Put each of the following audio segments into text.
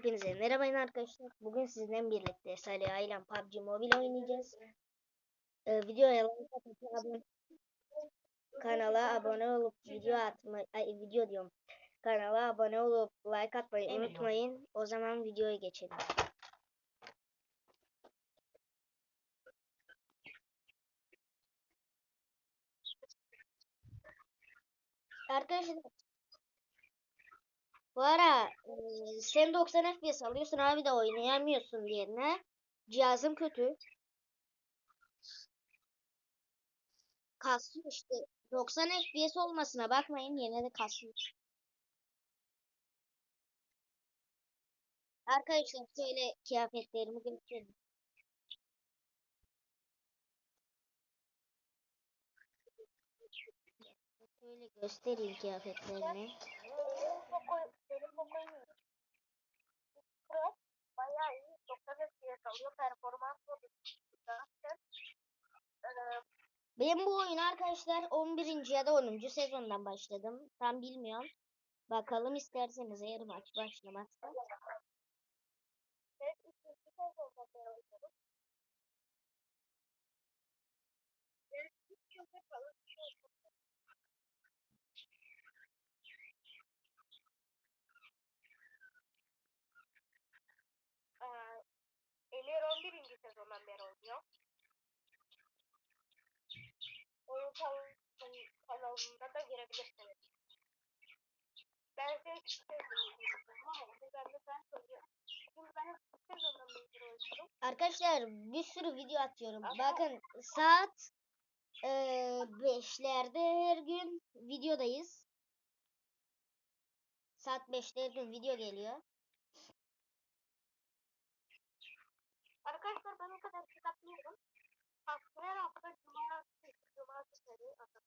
Hepinize merhaba arkadaşlar. Bugün sizinle birlikte Salih ailem PUBG Mobile oynayacağız. Ee, videoya like atıp abone kanala abone olup video atma ay, video diyorum. Kanala abone olup like atmayı unutmayın. O zaman videoya geçelim. Arkadaşlar bu ara e, sen 90 FPS alıyorsun abi de oynayamıyorsun diğerine. Cihazım kötü. Kasıyor işte. 90 FPS olmasına bakmayın yine de kasıyor. Arkadaşlar şöyle kıyafetlerimi göstereyim. Şöyle göstereyim kıyafetlerimi. Poco, benim Poco'yu Pro bayağı iyi. 90 FPS alıyor. Performans oluyor. Zaten eee, Benim bu oyun arkadaşlar 11. ya da 10. sezondan başladım. Tam bilmiyorum. Bakalım isterseniz eğer maç başlamazsa. 51. sezondan beri oynuyor. Oyun kanalında da girebilirsiniz. Ben size şey hiç Arkadaşlar bir sürü video atıyorum. Aha. Bakın saat 5'lerde e, her gün videodayız. Saat 5'te her gün video geliyor. Arkadaşlar ben o kadar kitaplıyorum. Hafta her hafta cumartesi, cumartesi atarım.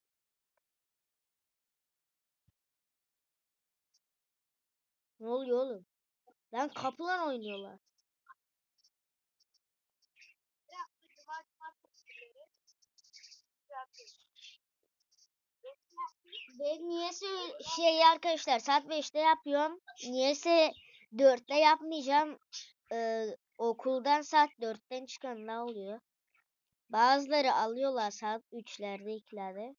Ne oluyor oğlum? Lan kapılan oynuyorlar. Ben niyeyse şey arkadaşlar saat 5'te yapıyorum. Niyeyse 4'te yapmayacağım. Ee, okuldan saat 4'ten çıkan ne oluyor? Bazıları alıyorlar saat 3'lerde 2'lerde.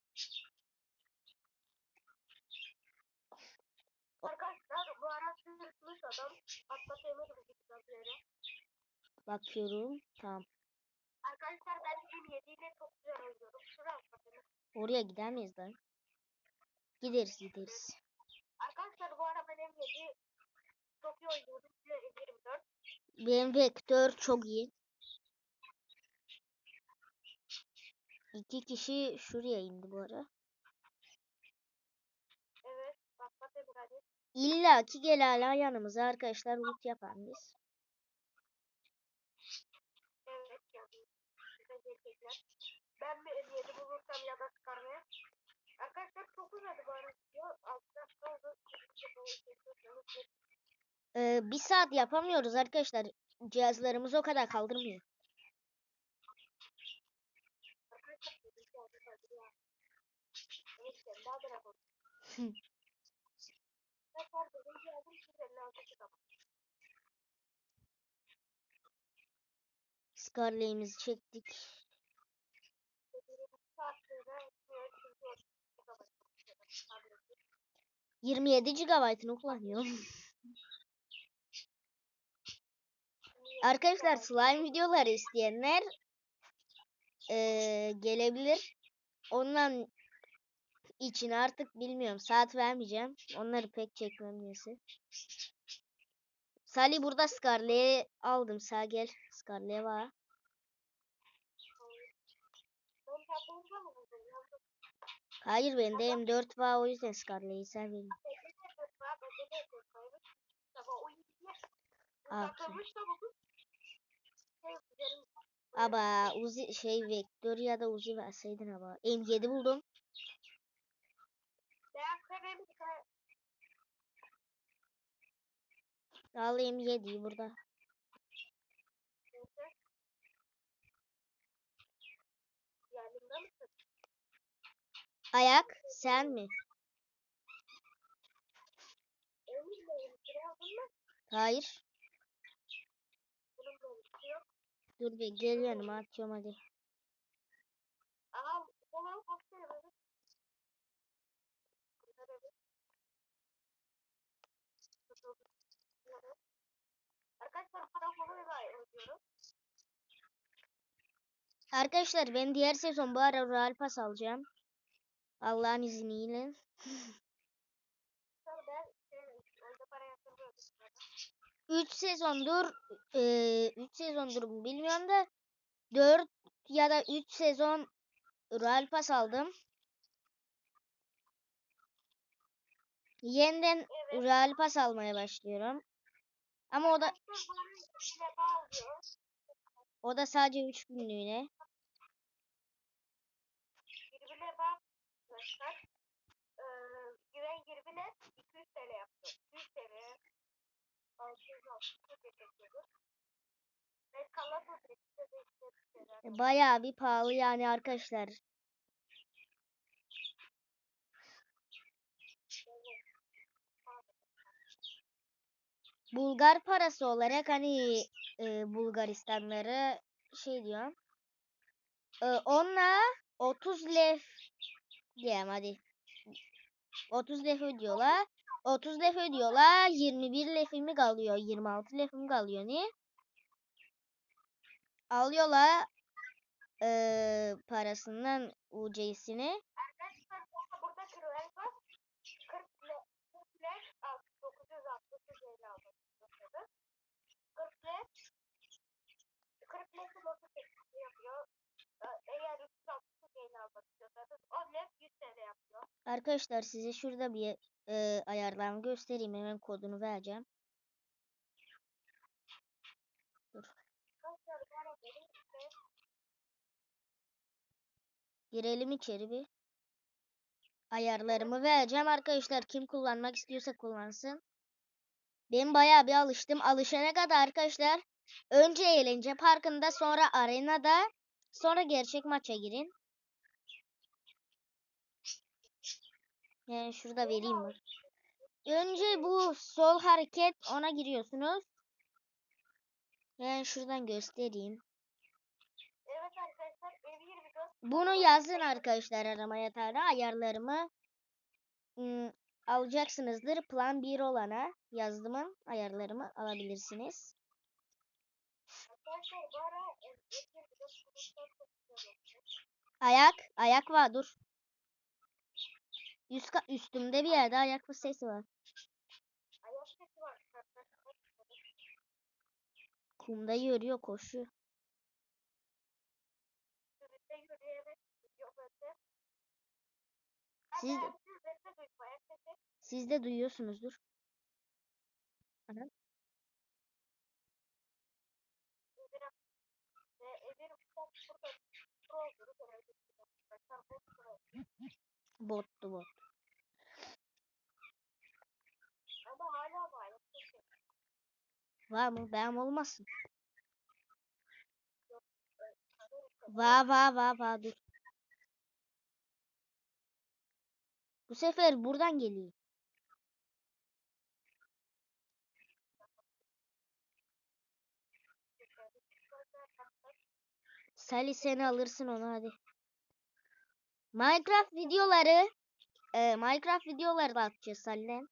Arkadaşlar bu ara sırtmış adam atlatamıyorum bu kitapları. Bakıyorum. Tamam. Arkadaşlar ben M7 ile çok güzel oynuyorum. Şuraya atlatamıyorum. Oraya gider miyiz lan? Gideriz gideriz. Arkadaşlar bu ara ben M7 çok iyi oynuyorum. Bir de M24. Benim vektör çok iyi. İki kişi şuraya indi bu ara. Evet. İlla ki gel hala yanımıza arkadaşlar loot yapan biz. Evet. Ben bir M7 bulursam ya da çıkarmaya. Arkadaşlar çok uzadı bu ara video. 6 dakika oldu. Ee, bir saat yapamıyoruz arkadaşlar. Cihazlarımız o kadar kaldırmıyor. Arkadaşlar bir şey oldu tabii ya. Neyse daha da rapor. Tekrar birinci aldım. Şimdi 56 kitap. Scarlet'imizi çektik. Dediğim saat sonra diğer ikinci kitap. 27 GB'ını kullanıyorum. Arkadaşlar slime videoları isteyenler eee, gelebilir. Ondan için artık bilmiyorum. Saat vermeyeceğim. Onları pek çekmem niyeyse. Salih burada Scarlet'i aldım. Sağ gel. Scarlet var. Hayır bende M4 var o yüzden Scarlet'i seviyorum. Bende de dört var. Bende de dört var. Sabah oyun diye. Aferin. Uzatılmış da bugün. Şey, Ama Uzi şey Vektör ya da Uzi verseydin ama. M7 buldum. Al M7'yi burada. Ayak sen mi? Hayır. Dur bir geliyorum atıyorum hadi. Arkadaşlar ben diğer sezon bu ara Royal Pass alacağım. Allah'ın izniyle. Sonra ben şey, oyunda para yatırmıyorum. 3 sezondur 3 sezondur mu bilmiyorum da 4 ya da 3 sezon Royal Pass aldım. Yeniden Evet. Royal Pass almaya başlıyorum. Ama o da o da sadece 3 günlüğüne. Birbirine bak. Arkadaşlar. Ee, güven birbirine 200 TL. 200 Bayağı bir pahalı yani arkadaşlar. Bulgar parası olarak hani e, Bulgaristanları şey diyorum. E, onunla 30 lev diyeyim hadi. 30 lef ödüyorlar. 30 lef ödüyorlar. 21 lefimi kalıyor. 26 lefim kalıyor. Niye? Alıyorlar e, parasından UC'sini. Arkadaşlar burada burada kırılan var. 40 le 40 le 960 TL almak istiyorsanız. 40 le 40 le nasıl tekniği yapıyor? Eğer 360 TL almak istiyorsanız 10 le 100 TL yapıyor. Arkadaşlar size şurada bir e, ayarlarını göstereyim. Hemen kodunu vereceğim. İşte Girelim içeri bir. Ayarlarımı vereceğim arkadaşlar. Kim kullanmak istiyorsa kullansın. Ben bayağı bir alıştım. Alışana kadar arkadaşlar önce eğlence parkında sonra arenada sonra gerçek maça girin. Yani şurada vereyim mi? Önce bu sol hareket ona giriyorsunuz. Yani şuradan göstereyim. evet arkadaşlar ev 24 Bunu yazın arkadaşlar arama yatağına ayarlarımı ım, alacaksınızdır. Plan 1 olana yazdımın ayarlarımı alabilirsiniz. arkadaşlar bu ara ev 24 kuruşlar çok güzel olmuş. Ayak, ayak var dur. Üst, ka- üstümde bir yerde ayak sesi var. Ayak sesi var. Kumda yürüyor, koşuyor. Siz, siz de duyuyorsunuzdur. Ve Bottu bot. Ama hala var. Var mı? Ben olmasın. Va va va va dur. Bu sefer buradan geliyor. Sally sen alırsın onu hadi. Minecraft videoları e, Minecraft videoları da atacağız evet.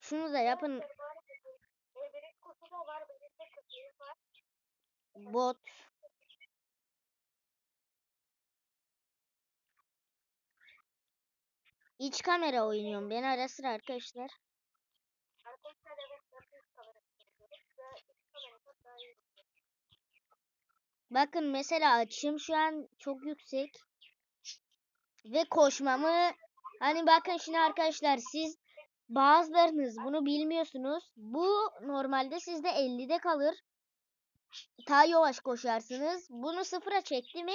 Şunu da yapın. Evinin İç kamera oynuyorum ben ara sıra arkadaşlar. Arkadaşlar. Bakın mesela açım şu an çok yüksek. Ve koşmamı hani bakın şimdi arkadaşlar siz bazılarınız bunu bilmiyorsunuz. Bu normalde sizde 50'de kalır. Ta yavaş koşarsınız. Bunu sıfıra çektim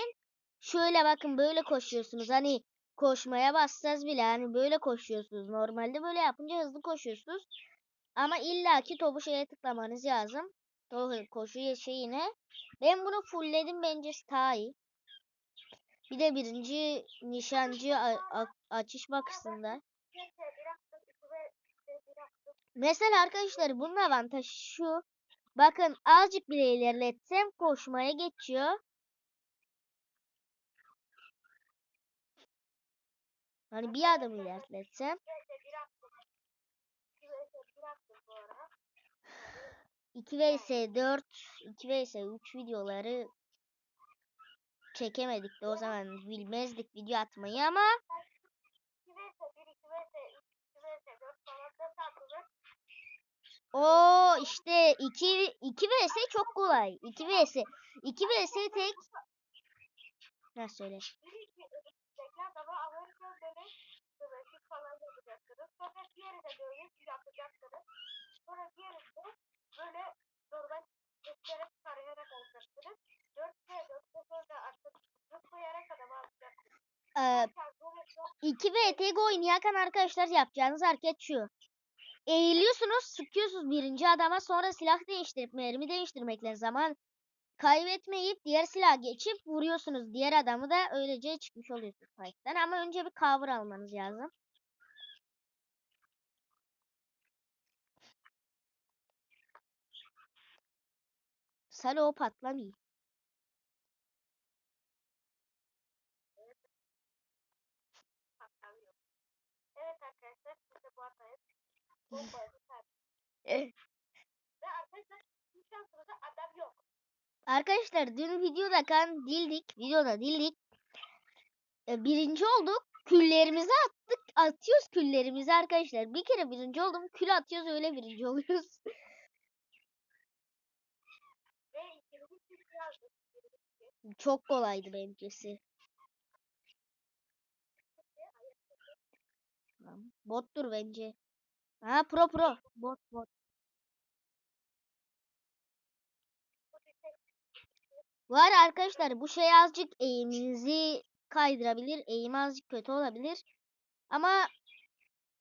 şöyle bakın böyle koşuyorsunuz. Hani koşmaya bassaz bile hani böyle koşuyorsunuz. Normalde böyle yapınca hızlı koşuyorsunuz. Ama illaki topu şeye tıklamanız lazım. Doğru koşu şeyine. Ben bunu fullledim bence daha iyi. Bir de birinci nişancı açış attım. Mesela arkadaşlar bunun avantajı şu. Bakın azıcık bile ilerletsem koşmaya geçiyor. Hani bir adım ilerletsem. İki ve bir attım bu ara. 2 vs 4, 2 vs 3 videoları çekemedik de o zaman bilmezdik video atmayı ama 2 vs 1, 2 vs 3, 2 vs 4 falan da satılır. o işte 2 2 vs çok kolay. 2 vs 2 vs tek ne söyle. Ödekler adamı alırken böyle falan yapacaksınız. Sonra diğeri de dövüş yapacaksınız. Sonra diğeri de böyle normal gösterip tarayarak alacaksınız. 4 ve 4 de sonra artık zıplayarak adamı alacaksınız. Ee, Zaten böyle çok 2 ve tek oynayarken arkadaşlar yapacağınız hareket şu. Eğiliyorsunuz, sıkıyorsunuz birinci adama sonra silah değiştirip mermi değiştirmekle zaman kaybetmeyip diğer silah geçip vuruyorsunuz. Diğer adamı da öylece çıkmış oluyorsunuz fight'tan ama önce bir cover almanız lazım. Salo o. Evet arkadaşlar de bu hatayı bombayı tercih Eh. Ve arkadaşlar adam yok. Arkadaşlar dün videoda kan dildik. Videoda dildik. E, birinci olduk. Küllerimizi attık. Atıyoruz küllerimizi arkadaşlar. Bir kere birinci oldum. Kül atıyoruz öyle birinci oluyoruz. Çok kolaydı benimkisi. Bottur bence. Ha pro pro. Bot bot. Var arkadaşlar bu şey azıcık eğiminizi kaydırabilir. Eğim azıcık kötü olabilir. Ama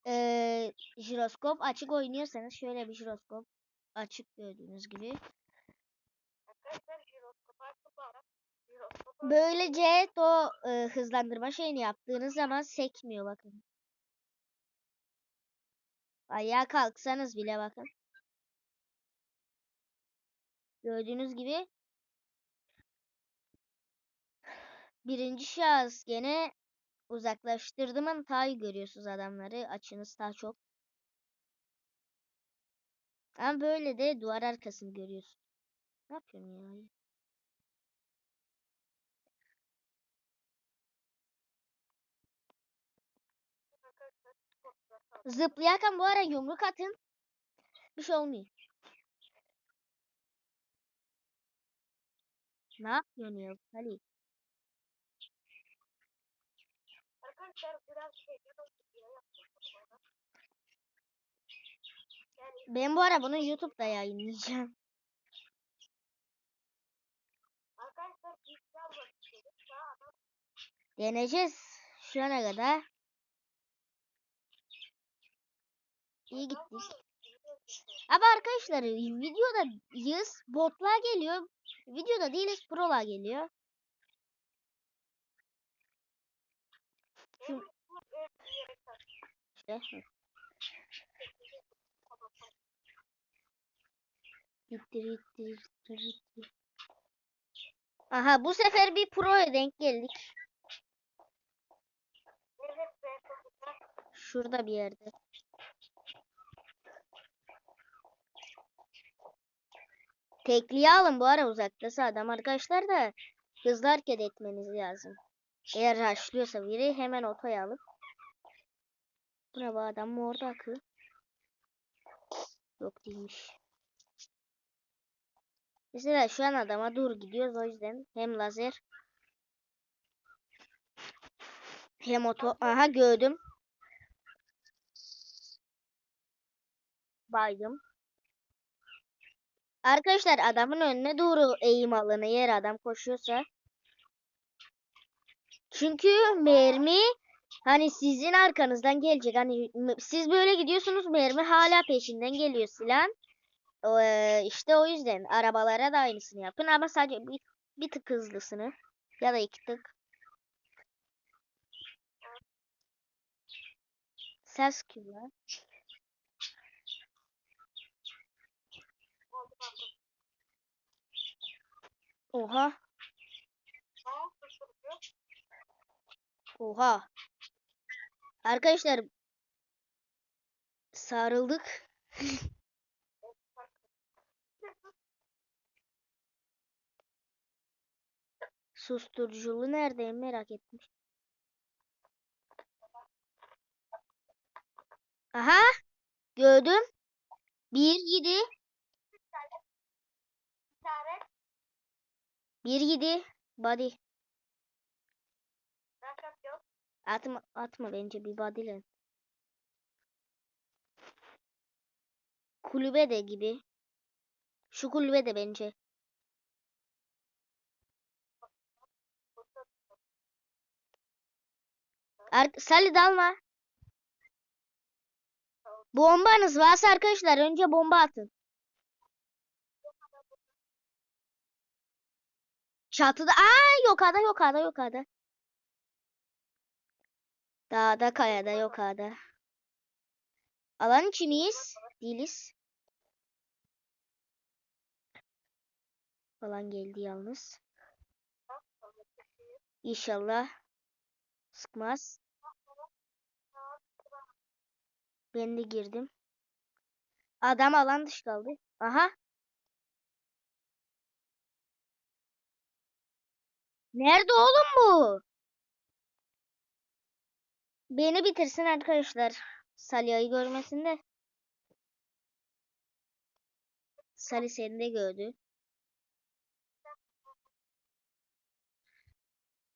eee jiroskop açık oynuyorsanız şöyle bir jiroskop açık gördüğünüz gibi. Böylece o e, hızlandırma şeyini yaptığınız zaman sekmiyor bakın. Ayağa kalksanız bile bakın. Gördüğünüz gibi birinci şahıs gene uzaklaştırdım daha iyi görüyorsunuz adamları. Açınız daha çok. Ama böyle de duvar arkasını görüyorsun. Ne yapıyorum ya? Zıplayarken bu ara yumruk atın. Bir şey olmuyor. Ne yapıyorsun ya Ali? Arkadaşlar biraz şeyden oldu diye yaptım bana. Yani Ben bu ara bunu YouTube'da yayınlayacağım. Deneyeceğiz şu ana kadar. İyi gittik. Ama arkadaşlar videoda yız botlar geliyor. Videoda değiliz prolar geliyor. Şu işte. Gittir gittir gittir gittir. Aha bu sefer bir proya denk geldik. Şurada bir yerde. Tekliği alın bu ara uzaktası adam arkadaşlar da hızlı hareket etmeniz lazım. Eğer raşlıyorsa biri hemen otoya alıp. Bu adam mı orada akı? Yok değilmiş. Mesela şu an adama dur gidiyoruz o yüzden hem lazer hem oto. Aha gördüm. Baydım. Arkadaşlar adamın önüne doğru eğim alın eğer adam koşuyorsa. Çünkü mermi hani sizin arkanızdan gelecek. Hani siz böyle gidiyorsunuz mermi hala peşinden geliyor silahın. Ee, işte o yüzden arabalara da aynısını yapın ama sadece bir, bir tık hızlısını ya da iki tık. Ses kanka. Oha. Oha. Arkadaşlar sarıldık. Susturuculu nerede merak ettim. Aha gördüm. Bir gidi. Bir gidi. Body. Atma, atma bence bir body'le. Kulübe de gibi. Şu kulübe de bence. Ar Salih dalma. Bombanız varsa arkadaşlar önce bomba atın. Çatıda. Aa yukarıda yukarıda yukarıda. Dağda kayada yukarıda. Alan içi miyiz? Değiliz. Falan geldi yalnız. İnşallah sıkmaz. Ben de girdim. Adam alan dışı kaldı. Aha. Nerede oğlum bu? Beni bitirsin arkadaşlar. Salya'yı görmesin de. Salih seni de gördü.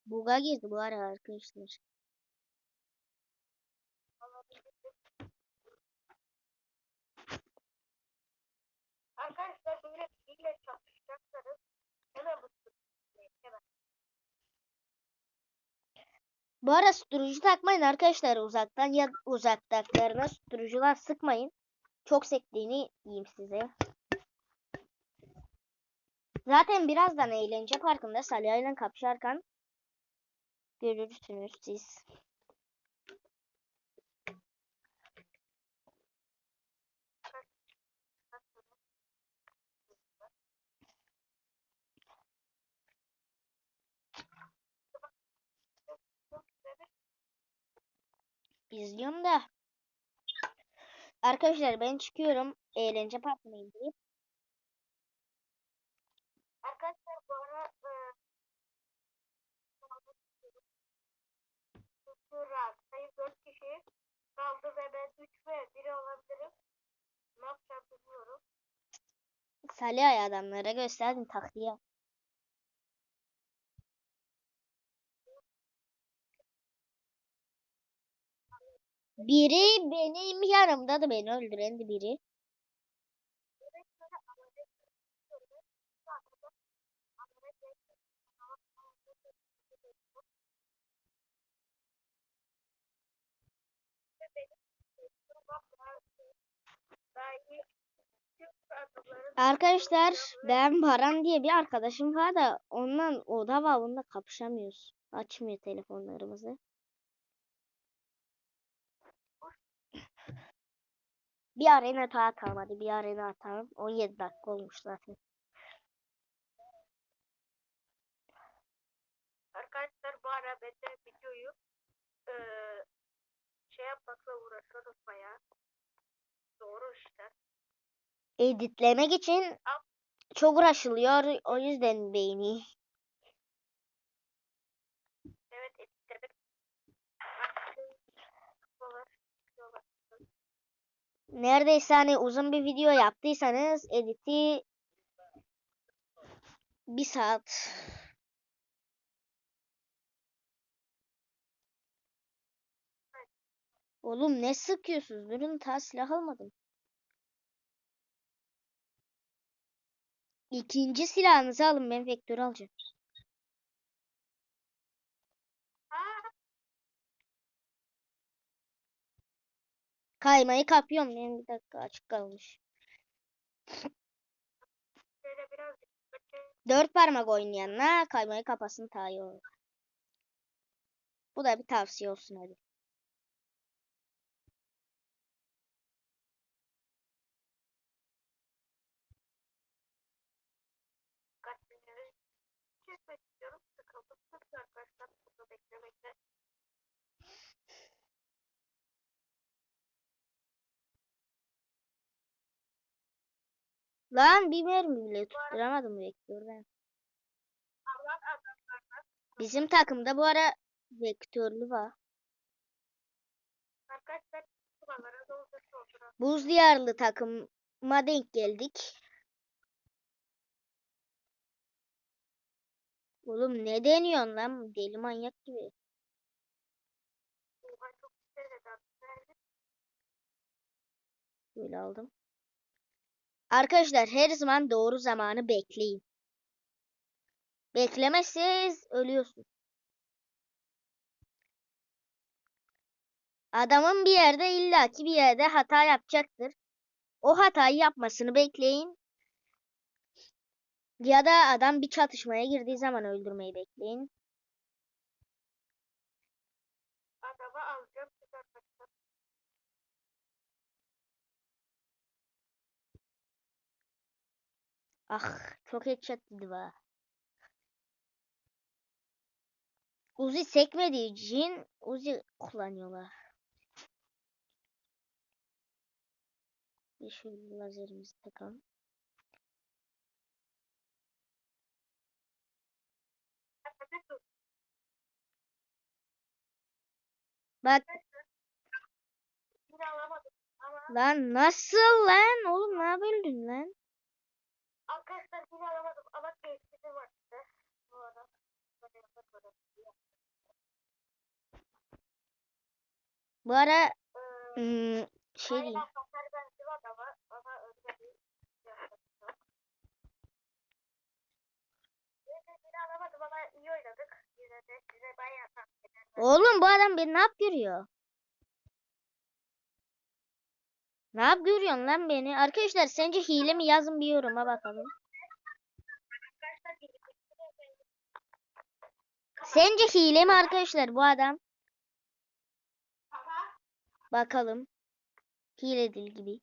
Buga girdi bu ara. Arkadaşlar böyle biriyle çalışacaksanız hemen bu susturucuyu hemen. Bu ara susturucu takmayın arkadaşlar uzaktan ya uzaktaklarına susturucular sıkmayın. Çok sektiğini diyeyim size. Zaten birazdan eğlence parkında Salih ile kapışarken görürsünüz siz. İzliyorum da. Arkadaşlar ben çıkıyorum. Eğlence parkına indirip. Arkadaşlar bu ara Susura sayı 4 kişi kaldı ve ben 3 ve 1 olabilirim. Ne yapacağım bilmiyorum. Salih adamlara gösterdim taktiği. Biri benim yanımda da beni öldürendi biri. Arkadaşlar ben Baran diye bir arkadaşım var da ondan oda var kapışamıyoruz. Açmıyor telefonlarımızı. Bir arena daha atalım hadi bir arena atalım. 17 dakika olmuş zaten. Arkadaşlar bu ara ben de videoyu eee şey yapmakla uğraşıyorum bayağı. Doğru işte. Editlemek için çok uğraşılıyor. O yüzden beğeni. Evet editlemek. Neredeyse hani uzun bir video yaptıysanız editi bir saat. Oğlum ne sıkıyorsunuz? Durun ta silah almadım. İkinci silahınızı alın ben vektör alacağım. Kaymayı kapıyorum. Benim bir dakika açık kalmış. Dört parmak oynayanlar kaymayı kapasın ta iyi olur. Bu da bir tavsiye olsun hadi. Lan bir bile tutturamadım vektörden. Bizim takımda bu ara vektörlü var. Buz diyarlı takıma denk geldik. Oğlum ne deniyorsun lan deli manyak gibi. Böyle aldım. Arkadaşlar her zaman doğru zamanı bekleyin. Beklemezseniz ölüyorsun. Adamın bir yerde illaki bir yerde hata yapacaktır. O hatayı yapmasını bekleyin. Ya da adam bir çatışmaya girdiği zaman öldürmeyi bekleyin. Ah çok headshot dedi va. Uzi sekmediği için Uzi kullanıyorlar. Bir şöyle lazerimizi takalım. Bak lan nasıl lan oğlum ne böldün lan? Arkadaşlar yine alamadım. Ama keyifli var işte. Bu böyle. Bu ara Ee, hmm, şey diyeyim. Oğlum bu adam beni ne yap görüyor? Ne yap görüyorsun lan beni? Arkadaşlar sence hile mi yazın bir yoruma bakalım. Arkadaşlar birlikte Sence hile mi arkadaşlar bu adam? Bakalım. Hile değil gibi.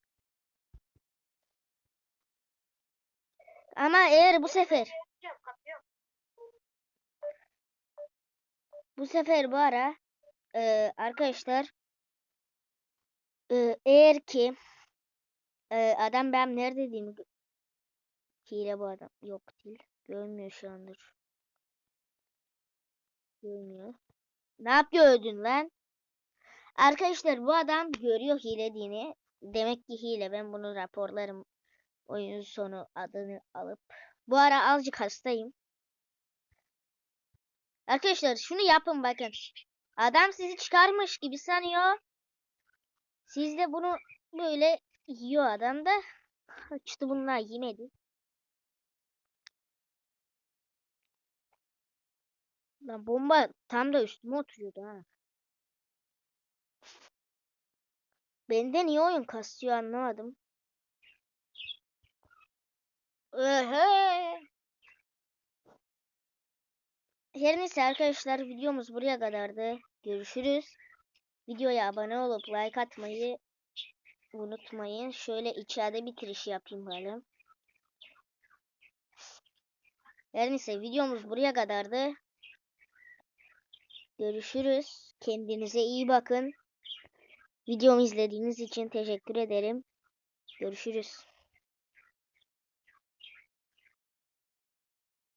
Ama eğer bu sefer bu sefer bu ara e, arkadaşlar e, eğer ki e, adam ben nerede gö- hile bu adam yok değil görmüyor şu andır görmüyor ne yapıyor ödün lan arkadaşlar bu adam görüyor hilediğini demek ki hile ben bunu raporlarım oyun sonu adını alıp bu ara azıcık hastayım Arkadaşlar şunu yapın bakın. Adam sizi çıkarmış gibi sanıyor. Siz de bunu böyle yiyor adam da. İşte bunlar yemedi. Lan bomba tam da üstüme oturuyordu ha. Bende niye oyun kasıyor anlamadım. Ehe. Her neyse arkadaşlar videomuz buraya kadardı. Görüşürüz. Videoya abone olup like atmayı unutmayın. Şöyle içeride bitiriş yapayım bakalım. Her neyse videomuz buraya kadardı. Görüşürüz. Kendinize iyi bakın. Videomu izlediğiniz için teşekkür ederim. Görüşürüz.